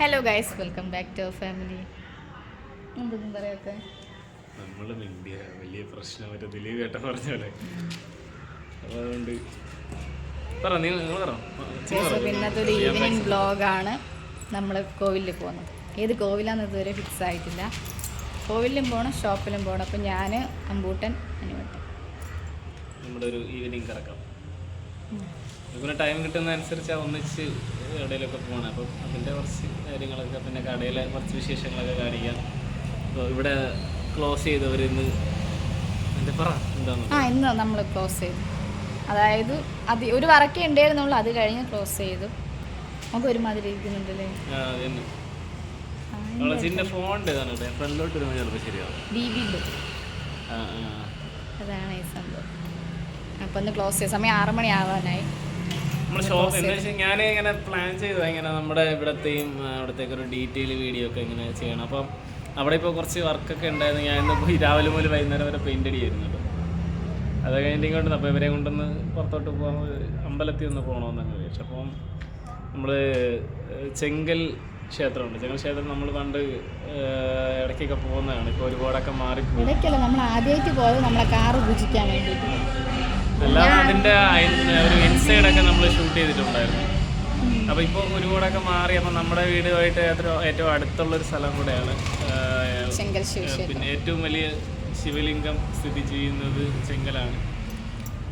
Hello guys welcome back to family എന്തൊന്നും പറയാത്ത? നമ്മളും ഇന്ത്യ വലിയ പ്രശ്നം. മറ്റേ ദിലീപ് ഏട്ടൻ പറഞ്ഞ പോലെ. അതുകൊണ്ട് പറ നീ പറ. ഇന്നത്തെ ഒരു ഈവനിങ് ബ്ലോഗാണ് നമ്മൾ കോവിലിൽ പോകുന്നത് ഏത് കോവിലാന്ന് ഇതുവരെ ഫിക്സ് ആയിട്ടില്ല. കോവിലും പോകണം ഷോപ്പിലും പോകണം അപ്പം ഞാൻ അമ്പൂട്ടൻ അനുവട്ടൻ നമ്മുടെ ഒരു ഈവനിങ് കറക്കാം. പിന്നെ ടൈം കിട്ടുന്ന അനുസരിച്ച് ഒന്നിച്ച് എവിടെയെങ്കിലുമൊക്കെ പോകണം അപ്പം അതിന്റെ കുറച്ച് കാര്യങ്ങളൊക്കെ പിന്നെ കടയിലെ കുറച്ച് വിശേഷങ്ങളൊക്കെ കാണിക്കാം. അപ്പോൾ ഇവിടെ ക്ലോസ് ചെയ്തവർ ഇന്ന് എന്റെ പറ എന്താണ് ആ ഇന്ന് നമ്മൾ ക്ലോസ് ചെയ്തു. അതായത് അത് ഒരു വറക്കേ ഉണ്ടായിരുന്നുള്ളൂ അത് കഴിഞ്ഞ് ക്ലോസ് ചെയ്തു. നമുക്ക് ഒരുമാതിരി ഇരിക്കുന്നുണ്ടല്ലേ? അതാണ് ഈ സംഭവം. അപ്പം ഒന്ന് ക്ലോസ് ചെയ്ത സമയം ആറ് മണി ആവാനായി. നമ്മൾ ഷോപ്പ് എന്താ വെച്ചാൽ ഞാൻ ഇങ്ങനെ പ്ലാൻ ചെയ്തു. ഇങ്ങനെ നമ്മുടെ ഇവിടത്തെയും അവിടത്തേക്ക് ഒരു ഡീറ്റെയിൽ വീഡിയോ ഒക്കെ ഇങ്ങനെ ചെയ്യണം. അപ്പം അവിടെ ഇപ്പോൾ കുറച്ച് വർക്കൊക്കെ ഉണ്ടായിരുന്നു. ഞാൻ ഇന്ന് പോയി രാവിലെ മുതൽ വൈകുന്നേരം വരെ പെയിന്റ് അടിയായിരുന്നു കേട്ടോ അത് കഴിഞ്ഞിട്ട് ഇങ്ങോട്ട് അപ്പോൾ ഇവരെ കൊണ്ടൊന്ന് പുറത്തോട്ട് പോകാൻ അമ്പലത്തിൽ ഒന്ന് പോകണമെന്നാണ് വിചാരിച്ചു. അപ്പം നമ്മൾ ചെങ്കൽ ക്ഷേത്രമുണ്ട്. ചെങ്കൽ ക്ഷേത്രം നമ്മൾ പണ്ട് ഇടയ്ക്കൊക്കെ പോകുന്നതാണ്. ഇപ്പോൾ ഒരുപാടൊക്കെ മാറി ഇടയ്ക്കല്ല നമ്മൾ ആദ്യമായിട്ട് പോയത് നമ്മളെ കാറ് പൂജിക്കാൻ വേണ്ടിയിട്ട്. അല്ലാതെ അതിന്റെ ഒരു ഇൻസൈഡ് ഒക്കെ നമ്മൾ ഷൂട്ട് ചെയ്തിട്ടുണ്ടായിരുന്നു. അപ്പൊ ഇപ്പൊ ഒരുപാടൊക്കെ മാറി. അപ്പൊ നമ്മുടെ വീടുമായിട്ട് ഏറ്റവും ഏറ്റവും അടുത്തുള്ള ഒരു സ്ഥലം കൂടെയാണ് പിന്നെ ഏറ്റവും വലിയ ശിവലിംഗം സ്ഥിതി ചെയ്യുന്നത് ചെങ്കലാണ്.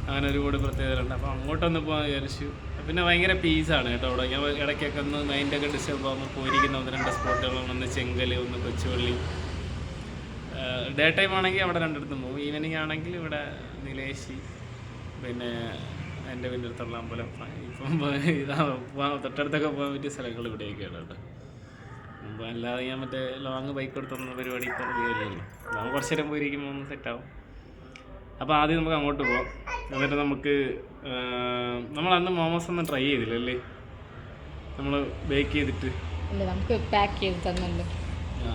അങ്ങനെ ഒരുപാട് പ്രത്യേകതകളുണ്ട്. അപ്പോൾ അങ്ങോട്ടൊന്ന് പോകാൻ വിചാരിച്ചു. പിന്നെ ഭയങ്കര പീസാണ് കേട്ടോ അവിടെ. ഞാൻ ഇടയ്ക്കൊക്കെ ഒന്ന് മൈൻഡൊക്കെ ഡിസ്റ്റർബ് ആകുമ്പോൾ പോയിരിക്കുന്ന ഒന്ന് രണ്ട് സ്പോട്ടുകളാണ് ഒന്ന് ചെങ്കൽ ഒന്ന് കൊച്ചുപള്ളി. ഡേ ടൈം ആണെങ്കിൽ അവിടെ രണ്ടിടത്തും പോകും. ഈവനിങ് ആണെങ്കിൽ ഇവിടെ നിലേശി. പിന്നെ എന്റെ വീടിന്റെ അടുത്തുള്ള അമ്പലം ഇപ്പം ഇതാ തൊട്ടടുത്തൊക്കെ പോകാൻ പറ്റിയ സ്ഥലങ്ങൾ ഇവിടെയൊക്കെയാണ് കേട്ടോ. അപ്പോൾ അല്ലാതെ ഞാൻ മറ്റേ ലോങ് ബൈക്ക് എടുത്തുള്ള പരിപാടി ഇല്ലല്ലോ. നമ്മൾ കുറച്ച് നേരം പോയിരിക്കുമ്പോൾ ഒന്ന് സെറ്റാവും അപ്പോൾ ആദ്യം നമുക്ക് അങ്ങോട്ട് പോവാം. എന്നിട്ട് നമുക്ക് നമ്മൾ അന്ന് മോമോസ് ഒന്നും ട്രൈ ചെയ്തില്ലല്ലേ നമ്മൾ ബേക്ക് ചെയ്തിട്ട്. നമുക്ക് പാക്ക് ചെയ്ത് ആ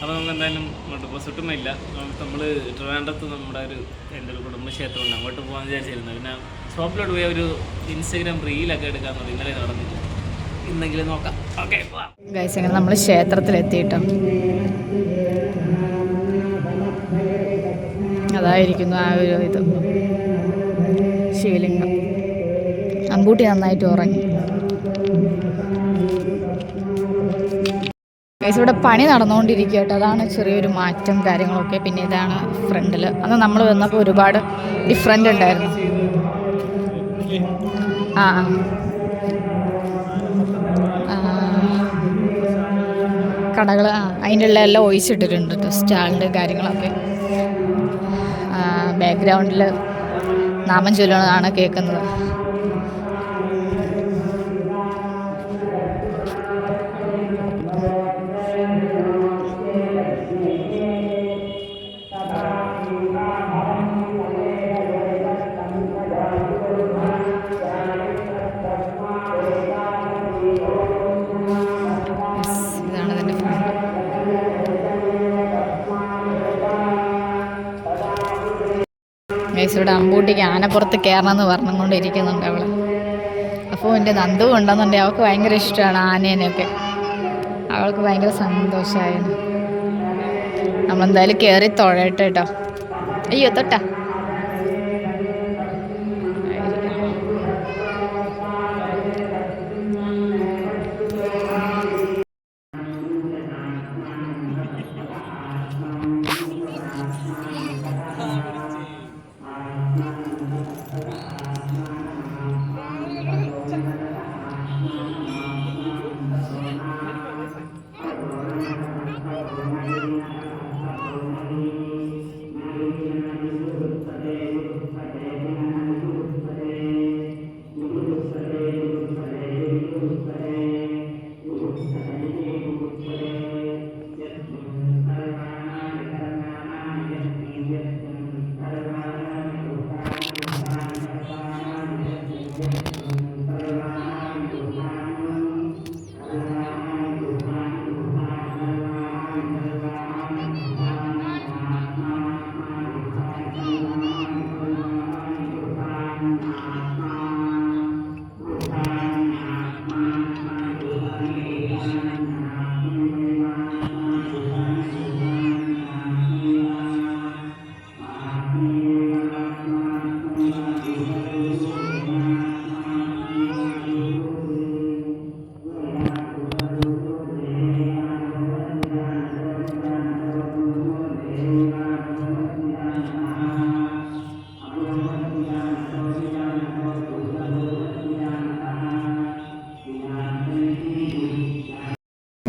അപ്പോൾ നമുക്ക് എന്തായാലും അങ്ങോട്ട് പോകാൻ സുട്ടുമില്ല നമ്മൾ ട്രിവാൻഡ്രത്ത് നമ്മുടെ ഒരു എന്റെ ഒരു കുടുംബക്ഷേത്രമുണ്ട്. അങ്ങോട്ട് പോകാൻ വിചാരിച്ചിരുന്നു. പിന്നെ ഷോപ്പിലോട്ട് പോയി ഒരു ഇൻസ്റ്റഗ്രാം റീലൊക്കെ എടുക്കാമെന്നുണ്ട് ഇന്നലെ നടന്നിട്ട് ഇന്നെങ്കിലും നോക്കാം. ഓക്കെ ഗൈസ് അങ്ങനെ നമ്മൾ ക്ഷേത്രത്തിലെത്തിയിട്ടോ അതായിരിക്കുന്നു ആ ഒരു ഇത്. ശിവലിംഗം. അമ്പൂട്ടി നന്നായിട്ട് ഉറങ്ങി. ഗൈസ് ഇവിടെ പണി നടന്നുകൊണ്ടിരിക്കുക അതാണ് ചെറിയൊരു മാറ്റം കാര്യങ്ങളൊക്കെ. പിന്നെ ഇതാണ് ഫ്രണ്ടിൽ. അന്ന് നമ്മൾ വന്നപ്പോൾ ഒരുപാട് ഡിഫറെന്റ് ഉണ്ടായിരുന്നു. ആ കടകൾ അതിന്റെ ഉള്ള എല്ലാം ഒഴിച്ചിട്ടിട്ടുണ്ട് കേട്ടോ. സ്റ്റാളിന്റെ കാര്യങ്ങളൊക്കെ. ബാക്ക്ഗ്രൗണ്ടിൽ നാമം ചൊല്ലണതാണ് കേൾക്കുന്നത്. ഗൈസ് അമ്പൂട്ടിക്ക് ആനപ്പുറത്ത് കയറണം എന്ന് പറഞ്ഞുകൊണ്ടിരിക്കുന്നുണ്ട് അവൾ. അപ്പോൾ എന്റെ നന്ദു ഉണ്ടെന്നുണ്ടെങ്കിൽ അവൾക്ക് ഭയങ്കര ഇഷ്ടമാണ് ആനേനെയൊക്കെ. അവൾക്ക് ഭയങ്കര സന്തോഷമായിരുന്നു. നമ്മളെന്തായാലും കയറി തൊഴട്ടെ കേട്ടോ. അയ്യോ തൊട്ടാ.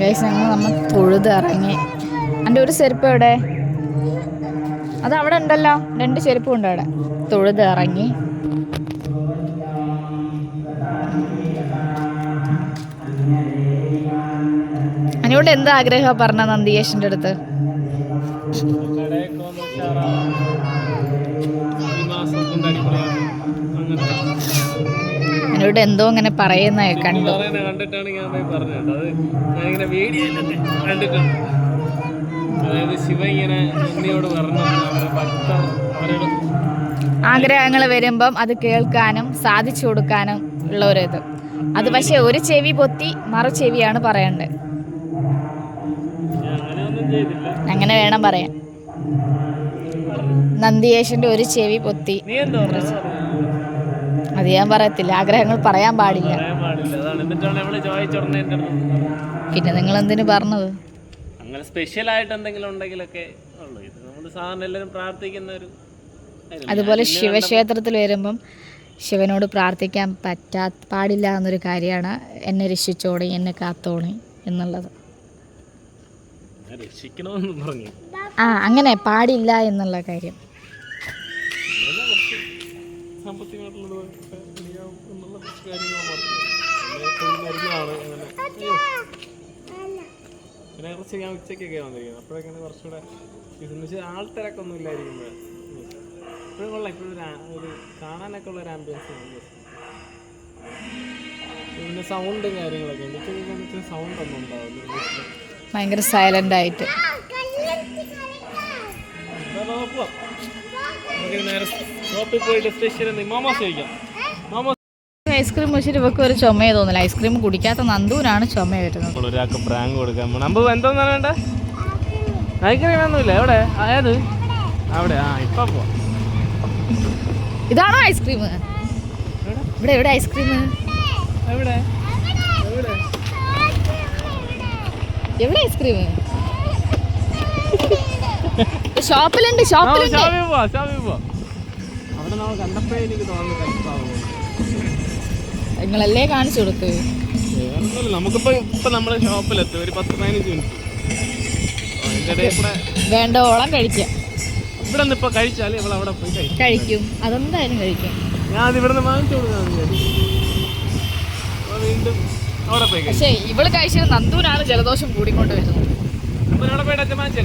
ഗൈസ് ഞങ്ങൾ നമ്മൾ തൊഴുത് ഇറങ്ങി. എന്റെ ഒരു ചെരുപ്പ് എവിടെ? അത് അവിടെ ഉണ്ടല്ലോ. രണ്ട് ചെരുപ്പും ഉണ്ട് അവിടെ. തൊഴുത് ഇറങ്ങി. അതിനോട് എന്താ ആഗ്രഹം? പറഞ്ഞ നന്ദിയേഷിന്റെ അടുത്ത്. മാസം എന്നോട് എന്തോ ഇങ്ങനെ പറയുന്ന കണ്ടു. കണ്ടിട്ടാണ് ഞാൻ പറഞ്ഞത്. അത് ഞാനിങ്ങനെ വീഡിയോയിലൊക്കെ കണ്ടിട്ടുണ്ട്. അതായത് ശിവ ഇങ്ങനെ ഉണ്ണിയോട് പറഞ്ഞു. അവരെ ഭക്തർ അവരോട് ആഗ്രഹങ്ങൾ വരുമ്പം അത് കേൾക്കാനും സാധിച്ചു കൊടുക്കാനും ഉള്ള ഒരു ഇത്. അത് പക്ഷെ ഒരു ചെവി പൊത്തി മറു ചെവിയാണ് പറയേണ്ടത്. അങ്ങനെ വേണം പറയാൻ. നന്ദിയേശന്റെ ഒരു ചെവി പൊത്തി നീ എന്തോ പറഞ്ഞു? അത് ഞാൻ പറയത്തില്ല. ആഗ്രഹങ്ങൾ പറയാൻ പാടില്ല. പിന്നെ നിങ്ങൾ എന്തിനു പറഞ്ഞത്? അങ്ങനെ സ്പെഷ്യൽ ആയിട്ട് എന്തെങ്കിലും ഉണ്ടെങ്കിലൊക്കെ ഉള്ളു. ഇത് നമ്മൾ സാധാരണ എല്ലാവരും പ്രാർത്ഥിക്കുന്ന ഒരു അതുപോലെ ശിവക്ഷേത്രത്തിൽ വരുമ്പം ശിവനോട് പ്രാർത്ഥിക്കാൻ പറ്റാ പാടില്ല എന്നൊരു കാര്യമാണ് എന്നെ രക്ഷിച്ചോണി എന്നെ കാത്തോണി എന്നുള്ളത്. ആ അങ്ങനെ പാടില്ല എന്നുള്ള കാര്യം. സാമ്പത്തികമായിട്ടുള്ളത് ചെയ്യാം എന്നുള്ള കുറച്ച് കാര്യങ്ങൾ പിന്നെ എപ്പോഴും മരുന്നാണ് അങ്ങനെ പിന്നെ കുറച്ച് ഞാൻ ഉച്ചയ്ക്കൊക്കെ വന്നിരിക്കുന്നത്. അപ്പോഴൊക്കെയാണ് കുറച്ചുകൂടെ ഇതെന്ന് വെച്ചാൽ ആൾത്തിരക്കൊന്നും ഇല്ലായിരിക്കുമ്പോൾ ഇപ്പോഴും കൊള്ളാം. ഇപ്പോഴും ഒരു കാണാനൊക്കെ ഉള്ള ഒരു ആംബിയൻസ് പിന്നെ സൗണ്ടും കാര്യങ്ങളൊക്കെ ഉണ്ട്. സൗണ്ട് ഒന്നും ഉണ്ടാവില്ല. ഭയങ്കര സൈലന്റ് ആയിട്ട്. നേരെ ഷോപ്പിൽ പോയിട്ട് സ്റ്റേഷനിൽ മോമോസ് കഴിക്കാം മോമോസ് ഐസ്ക്രീം വെച്ചിട്ട് ഇവർക്ക് ഒരു ചുമയെ തോന്നില്ല ഐസ്ക്രീം കുടിക്കാത്ത നന്ദൂരാണ് ചുമ വരുന്നത്. ഒരാൾക്ക് പ്രാങ്ക് കൊടുക്കാൻ പോകണം അമ്പ് എന്തോന്നാണ് വേണ്ട ഐസ്ക്രീം ഒന്നുമില്ല. എവിടെ? അതായത് അവിടെ. ആ ഇപ്പൊ പോവാം. ഇതാണോ ഐസ്ക്രീം? ഇവിടെ എവിടെ ഐസ്ക്രീം? എവിടെ? എവിടെ ഐസ്ക്രീം? ഷോപ്പിലുണ്ട് ഷോപ്പിലുണ്ട്. ഷോപ്പിൽ പോവാ ഷോപ്പിൽ പോവാ. നമ്മൾ കണ്ടപ്പോഴേ എനിക്ക് തോന്നുന്നു കലിപ്പാവുന്നു നിങ്ങളല്ലേ കാണിച്ചു കൊടുക്ക് നമുക്കിപ്പോ ഇപ്പൊ നമ്മൾ ഷോപ്പിലെത്തും. ഒരു പത്ത് പതിനഞ്ച് മിനിറ്റ്. കൂടെ വേണ്ടോളം കഴിക്കാം. ഇവിടെ നിന്ന് ഇപ്പൊ കഴിച്ചാൽ ഇവൾ അവിടെ പോയി കഴിക്കും. അതെന്തായാലും കഴിക്കും. ഞാൻ അത് ഇവിടെ നിന്ന് വാങ്ങിച്ചു കൊടുക്കാൻ വിചാരിച്ചു. അപ്പൊ വീണ്ടും അവിടെ പോയി പക്ഷേ ഇവൾ കഴിച്ചത് നന്ദൂരാണ് ജലദോഷം കൂടിക്കൊണ്ട് വരുന്നത്. അപ്പൊ അവിടെ പോയിട്ട് അച്ഛൻ വാങ്ങിച്ചു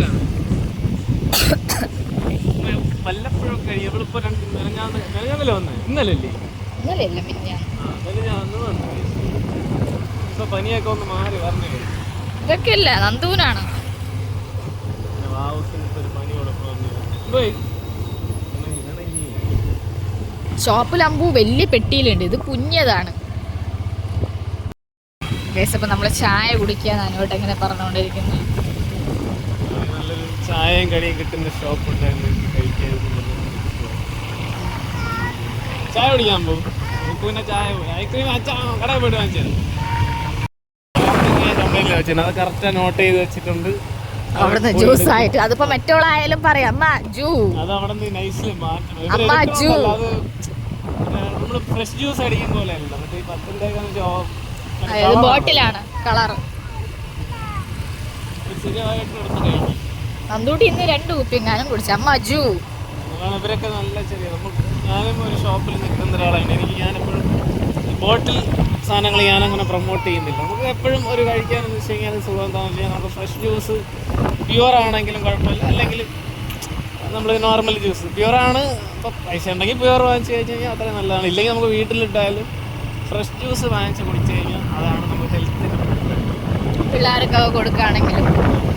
തരാം വല്ലപ്പോഴും കഴിയും ഇവളിപ്പോ രണ്ട് മെനഞ്ഞാന്ന് മെനഞ്ഞാന്നല്ലേ വന്നേ? ഇന്നലെ അല്ലേ ഇന്നലെ അല്ല പിന്നെ ആ മെനഞ്ഞാന്ന് വന്നു ഇപ്പൊ പനിയൊക്കെ ഒന്ന് മാറി വരണേ. ഇതൊക്കെ ഇല്ല നന്ദൂനാണ് കൊടുക്കണം ഷോപ്പിലമ്പൂ വലിയ പെട്ടിയിലുണ്ട്. ഇത് കുഞ്ഞതാണ്. അപ്പം നമ്മൾ ചായ കുടിക്കാൻ എങ്ങനെ പറഞ്ഞുകൊണ്ടിരിക്കുന്നു. നല്ലൊരു ചായയും കടിയും കിട്ടുന്ന ഷോപ്പ് ഉണ്ടായിരുന്നു ചായ കുടിക്കാൻ പോകും. നമുക്ക് പിന്നെ ചായ ഐസ്ക്രീം അച്ഛാ കടയിൽ പോയിട്ട് വാങ്ങിച്ചത്. അത് കറക്റ്റ് നോട്ട് ചെയ്ത് വെച്ചിട്ടുണ്ട്. അവിടുന്ന് ജ്യൂസ് ആയിട്ട്. അതിപ്പോ മറ്റോളായാലും പറയാം. അമ്മ ജൂ. അത് അവിടെ നിന്ന് നൈസിൽ മാറ്റണം അമ്മ. നമ്മൾ ഫ്രഷ് ജ്യൂസ് അടിക്കും പോലെ അല്ല മറ്റേ ഈ പത്തിന്റെ അതായത് ബോട്ടിലാണ് കളർ നന്ദൂട്ടി ഇന്ന് രണ്ട് കുപ്പിങ്ങാനും കുടിച്ചു. അമ്മ ജൂ. അതാണ് ഇവരൊക്കെ നല്ല ചെറിയ നമ്മൾ ഞാനും ഒരു ഷോപ്പിൽ നിൽക്കുന്ന ഒരാളാണ്. എനിക്ക് ഞാനെപ്പോഴും ബോട്ടിൽ സാധനങ്ങൾ ഞാനങ്ങനെ പ്രൊമോട്ട് ചെയ്യുന്നില്ല. നമുക്ക് എപ്പോഴും ഒരു കഴിക്കാനെന്ന് വെച്ച് കഴിഞ്ഞാൽ സുഖം തോന്നില്ല നമുക്ക് ഫ്രഷ് ജ്യൂസ് പ്യുവർ ആണെങ്കിലും കുഴപ്പമില്ല. അല്ലെങ്കിൽ നമ്മൾ നോർമൽ ജ്യൂസ് പ്യുവർ ആണ്. ഇപ്പോൾ പൈസ ഉണ്ടെങ്കിൽ പ്യുവർ വാങ്ങിച്ച് കഴിഞ്ഞ് കഴിഞ്ഞാൽ അത്രയും നല്ലതാണ്. ഇല്ലെങ്കിൽ നമുക്ക് വീട്ടിലിട്ടാലും ഫ്രഷ് ജ്യൂസ് വാങ്ങിച്ച് കുടിച്ച് കഴിഞ്ഞാൽ അതാണ് നമുക്ക് ഹെൽത്തിന് പിള്ളേർക്കൊക്കെ കൊടുക്കുകയാണെങ്കിലും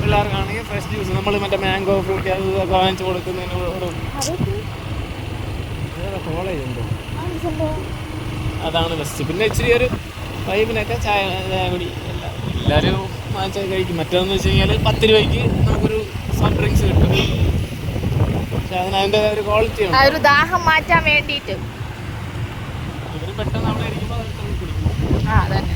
പിള്ളേർക്കാണെങ്കിൽ ഫ്രഷ് ജ്യൂസ് നമ്മൾ മറ്റേ മാംഗോ ഫ്രൂട്ടി അത് ഇതൊക്കെ വാങ്ങിച്ചു കൊടുക്കുന്നതിനോട് കോളേജ് ഉണ്ടോ അതാണ് ബെസ്റ്റ് പിന്നെ ഇച്ചിരി ഒരു വൈബിനൊക്കെ ചായ ചായ കുടി. എല്ലാം എല്ലാവരും വാങ്ങിച്ച കഴിക്കും. മറ്റേന്ന് വെച്ച് കഴിഞ്ഞാൽ പത്ത് രൂപയ്ക്ക് നമുക്കൊരു സോഫ്റ്റ് ഡ്രിങ്ക്സ് കിട്ടും. പക്ഷെ അതിന് അതിന്റെ ഒരു ക്വാളിറ്റി ഉണ്ട്. ഒരു ദാഹം മാറ്റാൻ വേണ്ടിയിട്ട്. ഇവർ പെട്ടെന്ന് അവിടെ ഇരിക്കുമ്പോൾ അതൊക്കെ കുടിക്കും ആ അതന്നെ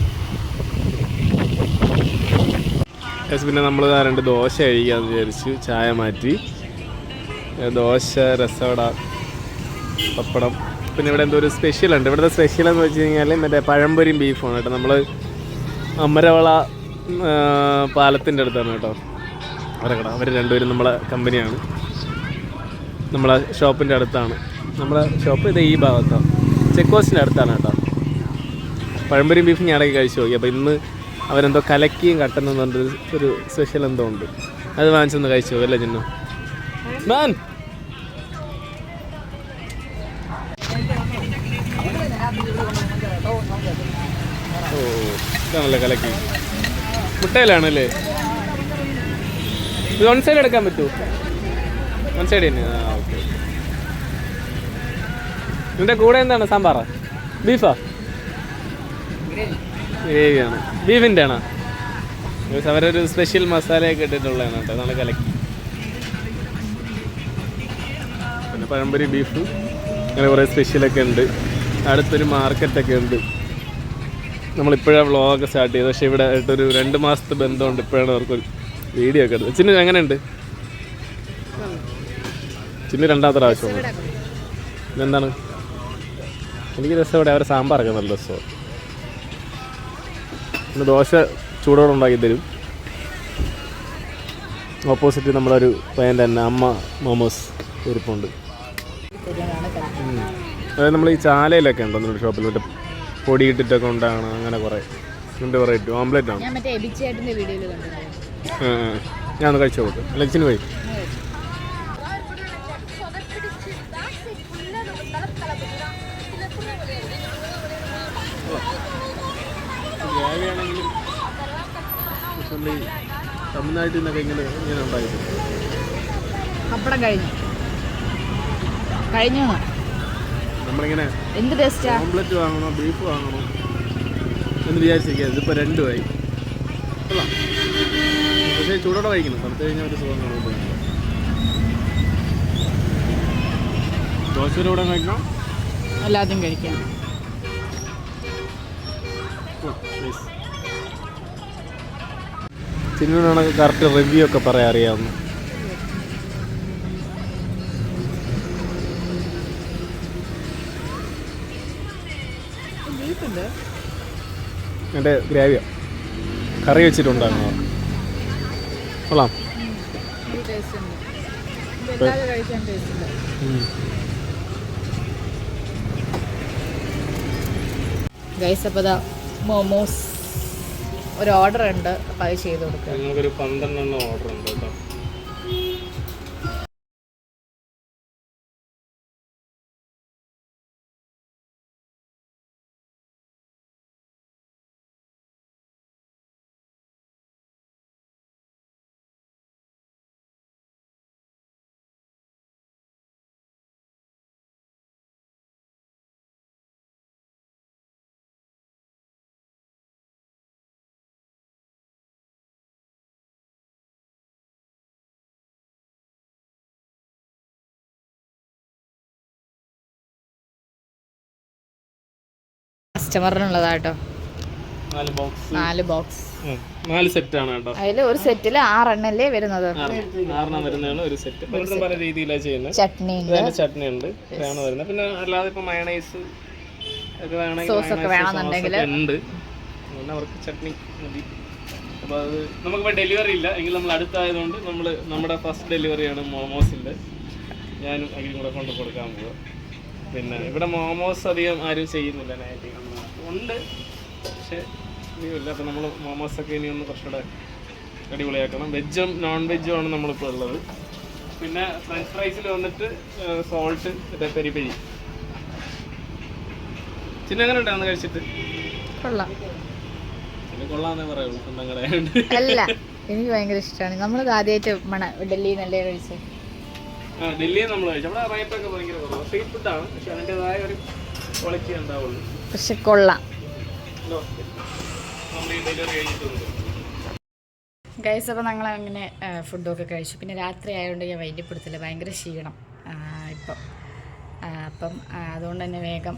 പിന്നെ നമ്മൾ രണ്ട് ദോശ കഴിക്കാമെന്ന് വിചാരിച്ചു. ചായ മാറ്റി. ദോശ രസവട പപ്പടം. പിന്നെ ഇവിടെ എന്തോ ഒരു സ്പെഷ്യൽ ഉണ്ട്. ഇവിടുത്തെ സ്പെഷ്യൽ എന്ന് വെച്ച് കഴിഞ്ഞാൽ മറ്റേ പഴംപൊരിയും ബീഫാണ് കേട്ടോ. നമ്മൾ അമരവള പാലത്തിന്റെ അടുത്താണ് കേട്ടോ. അവരെ കട. അവർ രണ്ടുപേരും നമ്മളെ കമ്പനിയാണ് നമ്മളെ ഷോപ്പിന്റെ അടുത്താണ്. നമ്മളെ ഷോപ്പ് ഇത് ഈ ഭാഗത്താണ് ചെക്ക് പോസ്റ്റിന്റെ അടുത്താണ് കേട്ടോ. പഴംപൊരിയും ബീഫും ഞാൻ കഴിച്ചു നോക്കി. അപ്പോൾ ഇന്ന് അവരെന്തോ കലക്കിയും പറഞ്ഞൊരു ഒരു സ്പെഷ്യൽ എന്തോ ഉണ്ട്. അത് വാങ്ങിച്ചൊന്ന് കഴിച്ചു അല്ലേ ചിന്നു? മാൻ! ഓ ഇതാണല്ലേ കലക്കി. മുട്ടയിലാണല്ലേ? ഇത് വൺ സൈഡ് എടുക്കാൻ പറ്റുമോ? വൺ സൈഡ് തന്നെ. ആ ഓക്കെ ഇതിന്റെ കൂടെ എന്താണ് സാമ്പാറാ? ബീഫാ? ഗ്രേവിയാണ് ബീഫിന്റെ ആണോ അവരൊരു സ്പെഷ്യൽ മസാലയൊക്കെ ഇട്ടിട്ടുള്ളതാണ് കേട്ടോ. നല്ല കലക്കി. പിന്നെ പഴംപൊരി ബീഫ് അങ്ങനെ കുറേ സ്പെഷ്യലൊക്കെ ഉണ്ട്. അടുത്തൊരു മാർക്കറ്റൊക്കെ ഉണ്ട്. നമ്മളിപ്പോഴാണ് വ്ളോഗൊക്കെ സ്റ്റാർട്ട് ചെയ്തത്. പക്ഷേ ഇവിടെ ആയിട്ടൊരു രണ്ട് മാസത്തെ ബന്ധമുണ്ട്. ഇപ്പോഴാണ് അവർക്കൊരു വീഡിയോ ഒക്കെ എടുത്തത്. ചിന്നു എങ്ങനെയുണ്ട്? ചിന്നു രണ്ടാമത്തെ പ്രാവശ്യമാണ് ഇതെന്താണ്? എനിക്ക് രസം ഇവിടെ അവരെ സാമ്പാറൊക്കെ നല്ല രസമാണ്. പിന്നെ ദോശ ചൂടോടെ ഉണ്ടാക്കി തരും. ഓപ്പോസിറ്റ് നമ്മളൊരു പയ്യൻ തന്നെ അമ്മ മോമോസ് ഇരിപ്പുണ്ട്. അതായത് നമ്മൾ ഈ ചാലയിലൊക്കെ ഉണ്ടോ നമ്മുടെ ഷോപ്പിൽ മറ്റേ പൊടി ഇട്ടിട്ടൊക്കെ ഉണ്ടാകണം അങ്ങനെ കുറേ. രണ്ട് വെറൈറ്റി ഓംലെറ്റ് ആണ്? ഞാൻ കഴിച്ചു എബിച്ചേട്ടന്റെ വീഡിയോയിൽ കണ്ടിട്ടുണ്ട്. ലഞ്ചിന് പോയി തമിഴ്നാട്ടിൽ നിന്നൊക്കെ ഇങ്ങനെ ഇങ്ങനെ ഉണ്ടായിട്ടുണ്ട് പപ്പടം കഴിഞ്ഞു. കഴിഞ്ഞു. നമ്മളിങ്ങനെ എന്ത് ടേസ്റ്റാ ഓംലെറ്റ് വാങ്ങണോ ബീഫ് വാങ്ങണോ എന്ന് വിചാരിച്ചിരിക്കുക ഇതിപ്പോൾ രണ്ടുമായി. പക്ഷേ ചൂടോടെ കഴിക്കണം. തണുത്ത് കഴിഞ്ഞാൽ ഒരു സുഖം കാണുമ്പോൾ ദോശയുടെ കൂടെ കഴിക്കണം. എല്ലാതും കഴിക്കാം. ചിന്നുനാണ് കറക്റ്റ് റിവ്യൂ ഒക്കെ പറയാൻ അറിയാവുന്ന. എന്റെ ഗ്രേവിയോ. കറി വെച്ചിട്ടുണ്ടായിരുന്നു. കൊള്ളാം. ഗൈസ് അപ്പോൾ മോമോസ്. ഒരു ഓർഡർ ഉണ്ട് അപ്പോൾ അത് ചെയ്ത് കൊടുക്കുക ഞങ്ങൾക്കൊരു പന്ത്രണ്ടെണ്ണം ഓർഡർ ഉണ്ട് കേട്ടോ. കസ്റ്റമറിനുള്ളതാട്ടോ നാല് ബോക്സ് നാല് നാല് സെറ്റാണ് കേട്ടോ. അതിൽ ഒരു സെറ്റിൽ ആറെണ്ണല്ലേ വരുന്നത്? ആറെണ്ണം വരുന്നതാണ് ഒരു സെറ്റ് പലതും പല രീതിയിലാണ് ചെയ്യുന്നത്. ചട്നി ഉണ്ട്. ഇതിന്റെ ചട്നി ഉണ്ട്. ഇതാണ് വരുന്നത്. പിന്നെ അല്ലാതെ ഇപ്പൊ മയണൈസ് ഒക്കെ വേണമെങ്കിൽ ഉണ്ട്. അതുകൊണ്ട് അവർക്ക് ചട്നി മതി. അപ്പോൾ അത് നമുക്കിപ്പോൾ ഡെലിവറി ഇല്ല. എങ്കിൽ നമ്മൾ അടുത്തായതുകൊണ്ട് നമ്മൾ നമ്മുടെ ഫസ്റ്റ് ഡെലിവറിയാണ് മോമോസിന്റെ ഞാനും അതിലും കൂടെ കൊണ്ട് കൊടുക്കാൻ പിന്നെ ഇവിടെ മോമോസ് അധികം ആരും ചെയ്യുന്നില്ല നൈറ്റ് ഉണ്ട്. പക്ഷേ ഇനിയുമില്ല അപ്പോൾ നമ്മൾ മോമോസൊക്കെ ഇനി ഒന്ന് കുറച്ചുകൂടെ അടിപൊളിയാക്കണം. വെജും നോൺ വെജും ആണ് നമ്മളിപ്പോൾ ഉള്ളത്. പിന്നെ ഫ്രഞ്ച് ഫ്രൈസിൽ വന്നിട്ട് സോൾട്ട് മറ്റേ പെരി പെരി ചിന്ന എങ്ങനെ ഉണ്ടായിരുന്നു കഴിച്ചിട്ട്? കൊള്ളാം. ചിന്ന കൊള്ളാന്നേ പറയുള്ളൂ. സ്വന്തം കടയായോണ്ട് അല്ല എനിക്ക് ഭയങ്കര ഇഷ്ടമാണ് നമ്മൾ ആദ്യമായിട്ട് മണ ഡൽഹിയിൽ നിന്നല്ലേ കഴിച്ചത് ഡൽഹിയും ഡൽഹിയിൽ നമ്മൾ കഴിച്ചു. അവിടെ റേറ്റൊക്കെ ഭയങ്കര കുറവാണ് സ്ട്രീറ്റ് ഫുഡാണ് പക്ഷെ അതിന്റെതായ ഒരു പക്ഷെ കൊള്ളാം. ഗൈസ് അപ്പോൾ ഞങ്ങൾ അങ്ങനെ ഫുഡൊക്കെ കഴിച്ചു. പിന്നെ രാത്രി ആയതുകൊണ്ട് ഞാൻ വൈകിപ്പെടുത്തില്ല. ഭയങ്കര ക്ഷീണം ഇപ്പം. അപ്പം അതുകൊണ്ട് തന്നെ വേഗം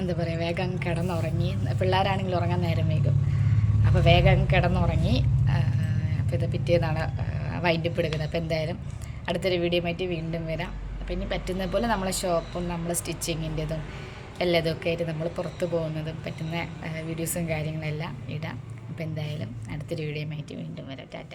എന്താ പറയുക വേഗം കിടന്നുറങ്ങി. പിള്ളേരാണെങ്കിൽ ഉറങ്ങാൻ നേരം വേഗം അപ്പോൾ വേഗം കിടന്നുറങ്ങി അപ്പോൾ ഇത് പിറ്റേന്നാണ് വൈൻഡപ്പ് എടുക്കുന്നത് അപ്പോൾ എന്തായാലും അടുത്തൊരു വീഡിയോ മാറ്റി വീണ്ടും വരാം. അപ്പോൾ ഇനി പറ്റുന്ന പോലെ നമ്മളെ ഷോപ്പും നമ്മളെ സ്റ്റിച്ചിങ്ങിന്റെതും എല്ലാതും ഒക്കെ ആയിട്ട് നമ്മൾ പുറത്ത് പോകുന്നതും പറ്റുന്ന വീഡിയോസും കാര്യങ്ങളെല്ലാം ഇടാം. അപ്പോൾ എന്തായാലും അടുത്തൊരു വീഡിയോ ആയിട്ട് വീണ്ടും വരാം. ടാറ്റ.